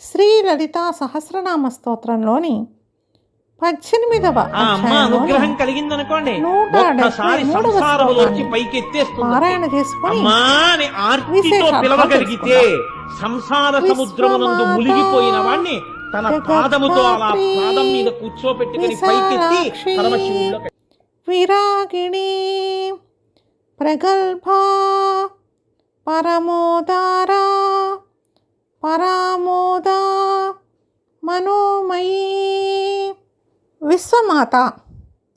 శ్రీ లలితా సహస్రనామ స్తోత్రంలోని పద్దెనిమిదవ అనుగ్రహం కలిగిందనుకోండి. శ్లోకాన్ని పైకెత్తేస్తుంది. పారాయణ చేసుకొని పిలవగలిగితే సంసార సముద్రమునందు మునిగిపోయిన వాణ్ణి తన పాదముతో అలా పాదం మీద కూర్చోపెట్టుకుని పైకెత్తి పెట్టి- విరాగిణి ప్రగల్భా పరమోదారా పరామోదా మనోమయీ. విశ్వమాత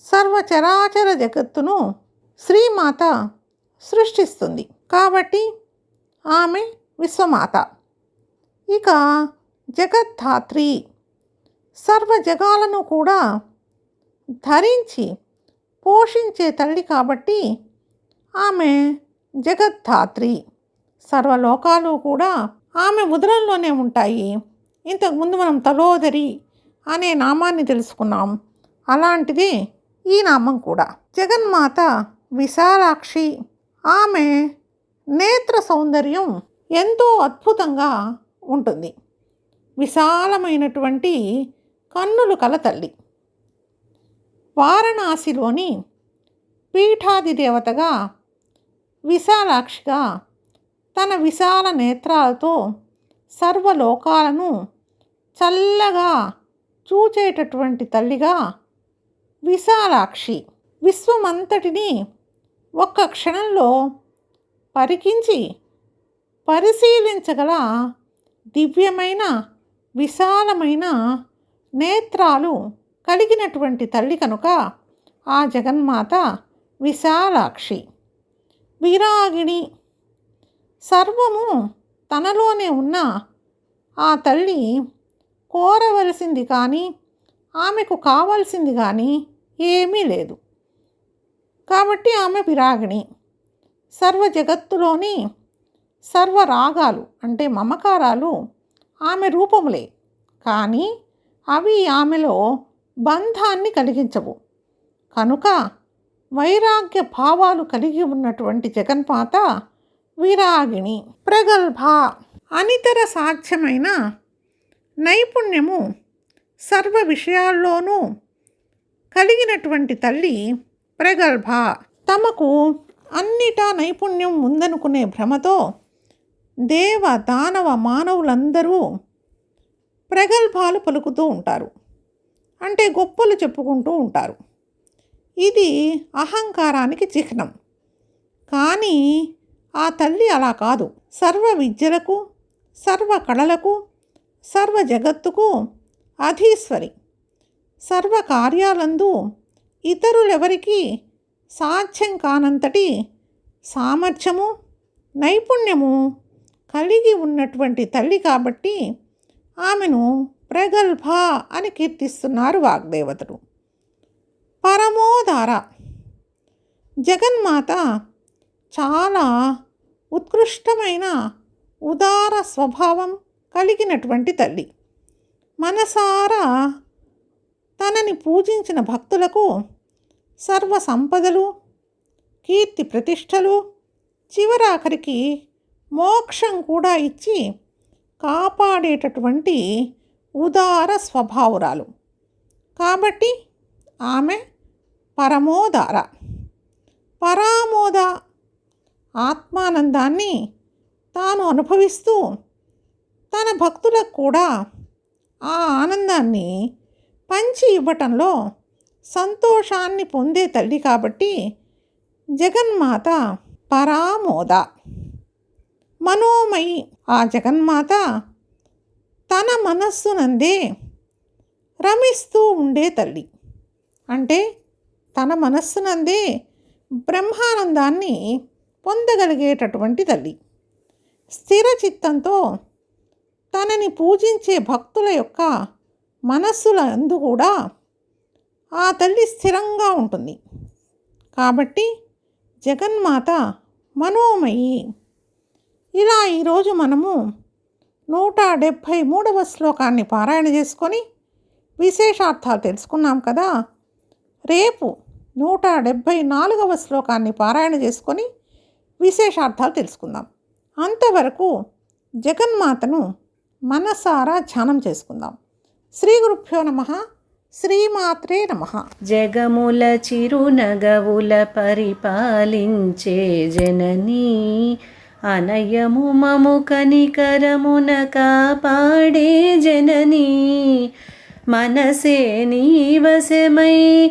సర్వచరాచర జగత్తును శ్రీమాత సృష్టిస్తుంది. కాబట్టి ఆమె విశ్వమాత. ఇక జగద్ధాత్రి సర్వ జగాలను కూడా ధరించి పోషించే తల్లి కాబట్టి ఆమె జగద్ధాత్రి. సర్వలోకాలు కూడా ఆమె ఉదరంలోనే ఉంటాయి. ఇంతకుముందు మనం తలోదరి అనే నామాన్ని తెలుసుకున్నాం. అలాంటిది ఈ నామం కూడా. జగన్మాత విశాలాక్షి. ఆమె నేత్ర సౌందర్యం ఎంతో అద్భుతంగా ఉంటుంది. విశాలమైనటువంటి కన్నులు కల తల్లి. వారణాసిలోని పీఠాది దేవతగా విశాలాక్షిగా తన విశాల నేత్రాలతో సర్వలోకాలను చల్లగా చూచేటటువంటి తల్లిగా విశాలాక్షి విశ్వమంతటిని ఒక్క క్షణంలో పరికించి పరిశీలించగల దివ్యమైన విశాలమైన నేత్రాలు కలిగినటువంటి తల్లి కనుక ఆ జగన్మాత విశాలాక్షి. విరాగిణి సర్వము తనలోనే ఉన్న ఆ తల్లి కోరవలసింది కానీ ఆమెకు కావాల్సింది కానీ ఏమీ లేదు. కాబట్టి ఆమె విరాగిణి. సర్వ జగత్తులోని సర్వ రాగాలు అంటే మమకారాలు ఆమె రూపములే. కానీ అవి ఆమెలో బంధాన్ని కలిగించవు. కనుక వైరాగ్య భావాలు కలిగి ఉన్నటువంటి జగన్మాత విరాగిణి ప్రగల్భ. అనితర సాధ్యమైన నైపుణ్యము సర్వ విషయాల్లోనూ కలిగినటువంటి తల్లి ప్రగల్భ. తమకు అన్నిటా నైపుణ్యం ఉందనుకునే భ్రమతో దేవ దానవ మానవులందరూ ప్రగల్భాలు పలుకుతూ ఉంటారు. అంటే గొప్పలు చెప్పుకుంటూ ఉంటారు. ఇది అహంకారానికి చిహ్నం. కానీ ఆ తల్లి అలా కాదు. సర్వ విద్యలకు సర్వ కళలకు సర్వ జగత్తుకు అధీశ్వరి. సర్వ కార్యాలందు ఇతరులెవరికి సాధ్యం కానంతటి సామర్థ్యము నైపుణ్యము కలిగి ఉన్నటువంటి తల్లి కాబట్టి ఆమెను ప్రగల్భ అని కీర్తిస్తున్నారు వాగ్దేవతలు పరమోదార. జగన్మాత చాలా ఉత్కృష్టమైన ఉదార స్వభావం కలిగినటువంటి తల్లి. మనసారా తనని పూజించిన భక్తులకు సర్వ సంపదలు కీర్తి ప్రతిష్టలు చివరాఖరికి మోక్షం కూడా ఇచ్చి కాపాడేటటువంటి ఉదార స్వభావురాలు. కాబట్టి ఆమె పరమోదార. పరామోద ఆత్మానందాన్ని తాను అనుభవిస్తూ తన భక్తులకు కూడా ఆ ఆనందాన్ని పంచి ఇవ్వటంలో సంతోషాన్ని పొందే తల్లి కాబట్టి జగన్మాత పరామోద. మనోమయి ఆ జగన్మాత తన మనస్సునందే రమిస్తూ ఉండే తల్లి. అంటే తన మనస్సునందే బ్రహ్మానందాన్ని పొందగలిగేటటువంటి తల్లి. స్థిర చిత్తంతో తనని పూజించే భక్తుల యొక్క మనస్సుల అందు కూడా ఆ తల్లి స్థిరంగా ఉంటుంది. కాబట్టి జగన్మాత మనోమయి. ఇలా ఈరోజు మనము నూట డెబ్భై మూడవ శ్లోకాన్ని పారాయణ చేసుకొని విశేషార్థాలు తెలుసుకున్నాం కదా. రేపు నూట డెబ్భై నాలుగవ శ్లోకాన్ని పారాయణ చేసుకొని విశేషార్థాలు తెలుసుకుందాం. అంతవరకు జగన్మాతను మనసారా ధ్యానం చేసుకుందాం. శ్రీ గురుభ్యో నమ శ్రీమాత్రే నమ. జగముల చిరునగవుల పరిపాలించే జననీ అనయము మము కనికరమున కాపాడే జననీ. మనసే నీవశమై